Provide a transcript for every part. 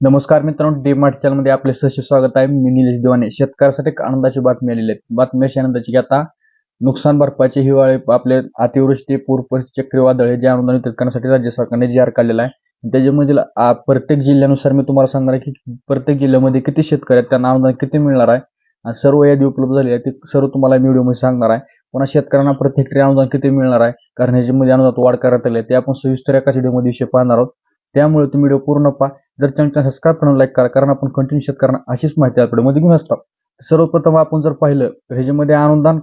नमस्कार मित्रांनो D mart चॅनलमध्ये आपले सहर्ष स्वागत आहे. मी निलेश दिवाने. शेतकऱ्यासाठी एक आनंदाची बातमी आलेली आहे. बातमी अशी आनंदाची की आता नुकसान भरपाईचे हिवाळे आपले अतिवृष्टी पूर चक्रीवादळ हे जे अनुदान वितरित करण्यासाठी राज्य सरकारने जी आर काढलेला आहे त्याच्यामधील प्रत्येक जिल्ह्यानुसार मी तुम्हाला सांगणार आहे की प्रत्येक जिल्ह्यामध्ये किती शेतकरी आहेत त्यांना अनुदान किती मिळणार आहे आणि सर्व यादी उपलब्ध झाली आहे ते सर्व तुम्हाला मी व्हिडिओमध्ये सांगणार आहे. पुन्हा शेतकऱ्यांना प्रत्येक अनुदान किती मिळणार आहे कारण ह्याच्यामध्ये अनुदान वाढ करण्यात आली आहे ते आपण सविस्तर एकाच व्हिडिओमध्ये विषय पाहणार आहोत. त्यामुळे तुम्ही व्हिडिओ पूर्ण पहा. जर चॅनल सबस्क्राईब करून लाईक करा कारण आपण कंटिन्यू शेतकऱ्यांना अशीच माहिती आपल्या मध्ये घेऊन असतो. सर्वप्रथम आपण जर पाहिलं तर ह्याच्यामध्ये अनुदान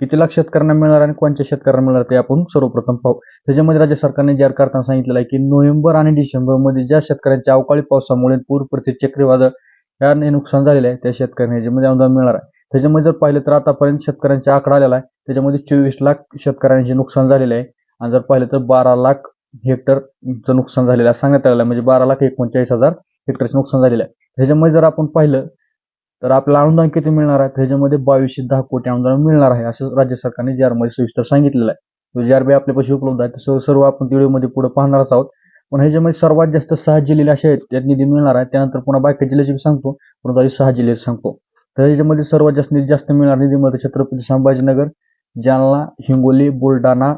किती लाख शेतकऱ्यांना मिळणार आणि कोणत्या शेतकऱ्यांना मिळणार ते आपण सर्वप्रथम पाहू. त्याच्यामध्ये राज्य सरकारने जाहीर करताना सांगितलेलं आहे की नोव्हेंबर आणि डिसेंबरमध्ये ज्या शेतकऱ्यांच्या अवकाळी पावसामुळे पूर परिस्थिती चक्रीवादळ याने नुकसान झालेलं आहे त्या शेतकऱ्यांना ह्याच्यामध्ये अनुदान मिळणार आहे. त्याच्यामध्ये जर पाहिलं तर आतापर्यंत शेतकऱ्यांचा आकडा आलेला आहे. त्याच्यामध्ये चोवीस लाख शेतकऱ्यांचे नुकसान झालेले आहे. आणि जर पाहिलं तर बारा लाख हेक्टरचं नुकसान झालेलं आहे. सांगण्यात आलेलं म्हणजे बारा लाख एकोणचाळीस हजार हेक्टरचं नुकसान झालेलं आहे. ह्याच्यामध्ये जर आपण पाहिलं तर आपल्याला अनुदान किती मिळणार आहे? ह्याच्यामध्ये बावीसशे दहा कोटी अनुदान मिळणार आहे असं राज्य सरकारने जी आरमध्ये सविस्तर सांगितलेलं आहे. जे जी आर बी आपल्यापाशी उपलब्ध आहे. तसं सर्व आपण व्हिडिओमध्ये पुढे पाहणारच आहोत. पण ह्याच्यामध्ये सर्वात जास्त सहा जिल्हे असे आहेत त्यात निधी मिळणार आहे. त्यानंतर पुन्हा बाकी जिल्ह्याची सांगतो. परंतु आधी सहा जिल्हे सांगतो. तर ह्याच्यामध्ये सर्वात जास्त निधी जास्त मिळणार निधीमध्ये छत्रपती संभाजीनगर जालना हिंगोली बुलढाणा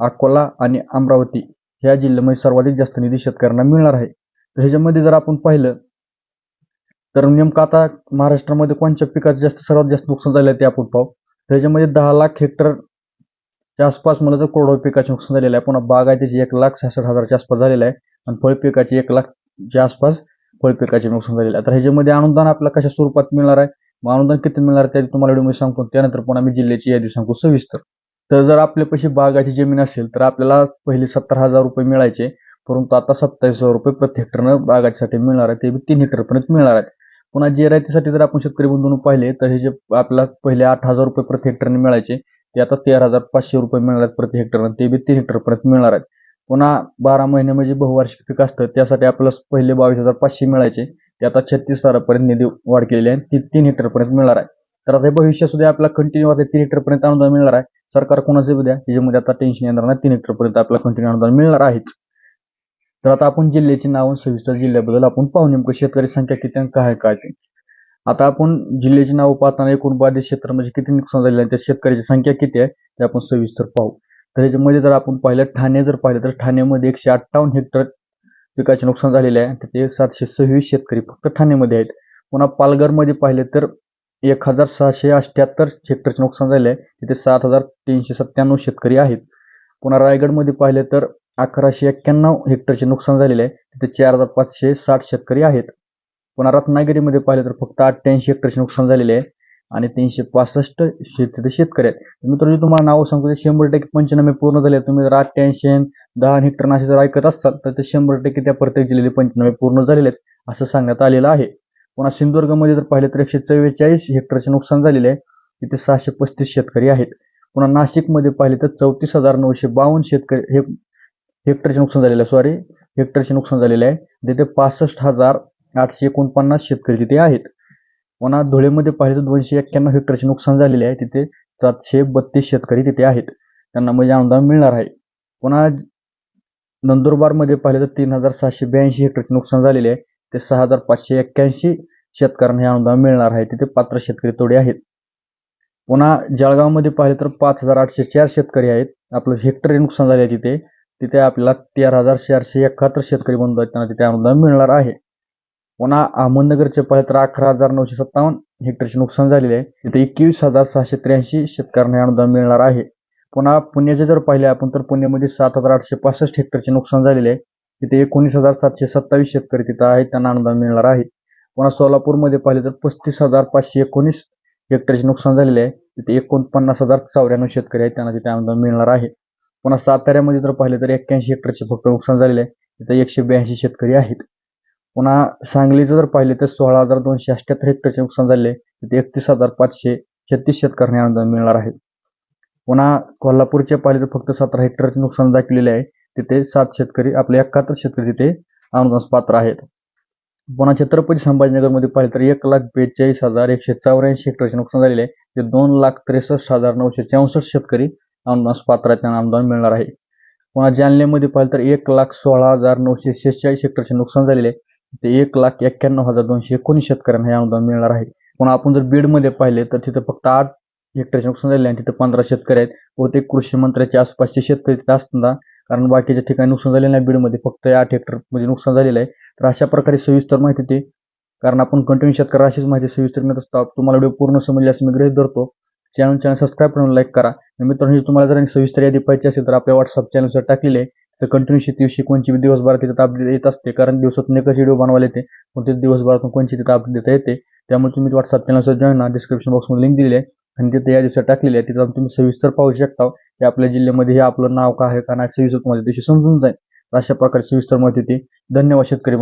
अकोला आणि अमरावती. ह्या जिल्ह्यामध्ये सर्वाधिक जास्त निधी शेतकऱ्यांना मिळणार आहे. तर ह्याच्यामध्ये जर आपण पाहिलं तर नेमकं आता महाराष्ट्रामध्ये कोणत्या पिकाचं जास्त सर्वात जास्त नुकसान झालं आहे ते आपण पाहू. तर ह्याच्यामध्ये दहा लाख हेक्टरच्या आसपास मला तर कोरडवाहू पिकाचे नुकसान झालेलं आहे. पुन्हा बागायतीचे एक लाख सहासष्ट हजारच्या आसपास झालेलं आहे आणि फळ पिकाचे एक लाखच्या आसपास फळ पिकाचे नुकसान झालेलं आहे. तर ह्याच्यामध्ये अनुदान आपल्याला कशा स्वरूपात मिळणार आहे? मग अनुदान किती मिळणार आहे ते तुम्हाला व्हिडिओ सांगतो. त्यानंतर पुन्हा मी जिल्ह्याची यादी सांगतो सविस्तर. तर जर आपल्यापाशी बागाची जमीन असेल तर आपल्याला पहिले सत्तर हजार रुपये मिळायचे. परंतु आता सत्तावीस हजार रुपये प्रति हेक्टरनं बागाच्यासाठी मिळणार आहे ते बी तीन हेक्टरपर्यंत मिळणार आहे पुन्हा जिरायतीसाठी जर आपण शेतकरी गुंतवणूक पाहिले तर हे जे आपल्याला पहिले आठ हजार रुपये प्रति हेक्टरने मिळायचे. ते आता तेरा हजार पाचशे रुपये मिळणार आहेत प्रति हेक्टरनं. ते बी तीन हेक्टरपर्यंत मिळणार आहेत. पुन्हा बारा महिने म्हणजे बहुवार्षिक पीक असतं. त्यासाठी आपल्याला पहिले बावीस हजार पाचशे मिळायचे. ते आता छत्तीस हजारापर्यंत निधी वाढ केलेली आहे ती तीन हेक्टरपर्यंत मिळणार आहे. तर आता भविष्य सुद्धा आपल्याला कंटिन्यू आता तीन हेक्टरपर्यंत अनुदान मिळणार आहे. सरकार कोणाचं बी द्या त्याच्यामध्ये आता टेन्शन येणार नाही. तीन हेक्टरपर्यंत आपल्याला कंटिन्यू अनुदान मिळणार आहेच. तर आता आपण जिल्ह्याची नाव सविस्तर जिल्ह्याबद्दल आपण पाहू नेमकं शेतकरी संख्या किती काय काय ते. आता आपण जिल्ह्याची नाव पाहताना एकूण बाधित क्षेत्र म्हणजे किती नुकसान झालेलं आहे त्या शेतकऱ्याची संख्या किती आहे ते आपण सविस्तर पाहू. तर याच्यामध्ये जर आपण पाहिलं ठाणे जर पाहिलं तर ठाण्यामध्ये एकशे अठ्ठावन्न हेक्टर पिकाचे नुकसान झालेले आहे. तर ते सातशे सव्वीस शेतकरी फक्त ठाण्यामध्ये आहेत. पुन्हा पालघरमध्ये पाहिले तर एक हजार सहाशे अठ्ठ्याहत्तर हेक्टरचे नुकसान झाले आहे. तिथे सात हजार तीनशे सत्त्याण्णव शेतकरी आहेत. पुन्हा रायगडमध्ये पाहिले तर अकराशे एक्क्याण्णव हेक्टरचे नुकसान झालेले आहे. तिथे चार हजार पाचशे साठ शेतकरी आहेत. पुन्हा रत्नागिरीमध्ये पाहिले तर फक्त अठ्ठ्याऐंशी हेक्टरचे नुकसान झालेले आहे आणि तीनशे पासष्ट शेती शेतकरी आहेत. मित्रांनो तुम्हाला नाव सांगतो शंभर टक्के पंचनामे पूर्ण झाले तुम्ही जर अठ्ठ्याऐंशी दहा हेक्टर असे जर ऐकत असाल तर ते शंभर टक्के त्या प्रत्येक जिल्ह्याचे पंचनामे पूर्ण झालेले आहेत असं सांगण्यात आलेलं आहे. पुन्हा सिंधुदुर्गमध्ये जर पाहिले तर एकशे चव्वेचाळीस हेक्टरचे नुकसान झालेले आहे. तिथे सहाशे पस्तीस शेतकरी आहेत. पुन्हा नाशिकमध्ये पाहिले तर चौतीस हजार नऊशे बावन्न शेतकरी हे हेक्टरचे नुकसान झालेलं आहे. सॉरी हेक्टरचे नुकसान झालेले आहे. तिथे पासष्ट हजार आठशे एकोणपन्नास शेतकरी तिथे आहेत. पुन्हा धुळेमध्ये पाहिले तर दोनशे एक्क्याण्णव हेक्टरचे नुकसान झालेले आहे. तिथे सातशे बत्तीस शेतकरी तिथे आहेत. त्यांना म्हणजे अनुदान मिळणार आहे. पुन्हा नंदुरबारमध्ये पाहिले तर तीन हजार सहाशे ब्याऐंशी हेक्टरचे नुकसान झालेले आहे. ते सहा हजार पाचशे एक्क्याऐंशी शेतकऱ्यांना हे अनुदान मिळणार आहे. तिथे पात्र शेतकरी थोडे आहेत. पुन्हा जळगावमध्ये पाहिले तर पाच हजार आठशे चार शेतकरी आहेत. आपलं हेक्टर नुकसान झाले आहे तिथे. तिथे आपल्याला तेरा हजार चारशे एकाहत्तर शेतकरी बंधू आहेत. त्यांना तिथे अनुदान मिळणार आहे. पुन्हा अहमदनगरचे पाहिले तर अकरा हजार नऊशे सत्तावन्न हेक्टरचे नुकसान झालेले आहे. तिथे एकवीस हजार सहाशे त्र्याऐंशी शेतकऱ्यांना हे अनुदान मिळणार आहे. पुन्हा पुण्याचे जर पाहिले आपण तर पुण्यामध्ये सात हजार आठशे पासष्ट हेक्टरचे नुकसान झालेले आहे. तिथे एकोणीस हजार सातशे सत्तावीस शेतकरी तिथं आहेत. त्यांना अनुदान मिळणार आहे. पुन्हा सोलापूरमध्ये पाहिले तर पस्तीस हजार पाचशे एकोणीस हेक्टरचे नुकसान झालेले आहे. तिथे एकोणपन्नास हजार चौऱ्याण्णव शेतकरी आहेत. त्यांना तिथे अनुदान मिळणार आहे. पुन्हा साताऱ्यामध्ये जर पाहिले तर एक्क्याऐंशी हेक्टरचे फक्त नुकसान झालेले आहे. तिथे एकशे ब्याऐंशी शेतकरी आहेत. पुन्हा सांगलीचं जर पाहिले तर सोळा हजार दोनशे अठ्ठ्याहत्तर हेक्टरचे नुकसान झाले तिथे एकतीस हजार पाचशे छत्तीस शेतकऱ्यांना अनुदान मिळणार आहे. पुन्हा कोल्हापूरचे पाहिले तर फक्त सतरा हेक्टरचे नुकसान दाखवलेले आहे. तिथे सात शेतकरी आपले एकाहत्तर शेतकरी तिथे अनुदान पात्र आहेत. पुन्हा छत्रपती संभाजीनगरमध्ये पाहिलं तर एक लाख बेचाळीस हजार एकशे चौऱ्याऐंशी हेक्टरचे नुकसान झालेले आहे. ते दोन लाख त्रेसष्ट हजार नऊशे चौसष्ट शेतकरी अनुदान पात्र त्यांना अनुदान मिळणार आहे. पुन्हा जालन्यामध्ये पाहिलं तर एक लाख सोळा हजार नऊशे शेहेचाळीस हेक्टरचे नुकसान झालेले आहे. ते एक लाख एक्क्याण्णव हजार दोनशे एकोणीस शेतकऱ्यांना हे अनुदान मिळणार आहे. पण आपण जर बीडमध्ये पाहिले तर तिथं फक्त आठ हेक्टरचे नुकसान झाले आणि तिथं पंधरा शेतकरी आहेत. बहुतेक कृषी मंत्र्याच्या आसपासचे शेतकरी तिथे असताना कारण बाकीच्या ठिकाणी नुकसान झालेलं नाही. बीडमध्ये फक्त आठ हेक्टर म्हणजे नुकसान झालेलं आहे. तर अशा प्रकारे सविस्तर माहिती ते कारण आपण कंटिन्यू शेतकरी अशीच माहिती सविस्तर मिळत असतो. तुम्हाला व्हिडिओ पूर्ण समजले असं मी गृहीत धरतो. चॅनल चॅनल सबस्क्राईब करून लाईक करा. आणि मित्रांनो तुम्हाला जर सविस्तर यादी पाहिजे असेल तर आपल्या व्हॉट्सअप चॅनलवर टाकलेले आहे. तर कंटिन्यू शेतीविषयी कोणची दिवसभरात तिथं अपडेट येत असते. कारण दिवसातून एकच व्हिडिओ बनवायला येते. मग ते दिवसभरातून कोणची तिथं अपडेट देता येते. त्यामुळे तुम्ही व्हॉट्सअप चॅनलवर जॉईन डिस्क्रिप्शन बॉक्समध्ये लिंक दिली आहे. आणि तिथे या दिवसात टाकलेली आहे. तिथं तुम्ही सविस्तर पाहू शकता की आपल्या जिल्ह्यामध्ये हे आपलं नाव काय आहे का नाही सविस्तर तुम्हाला त्याशी समजून जाईल. अशा प्रकारे सविस्तर माहिती ते धन्यवाद शेतकरी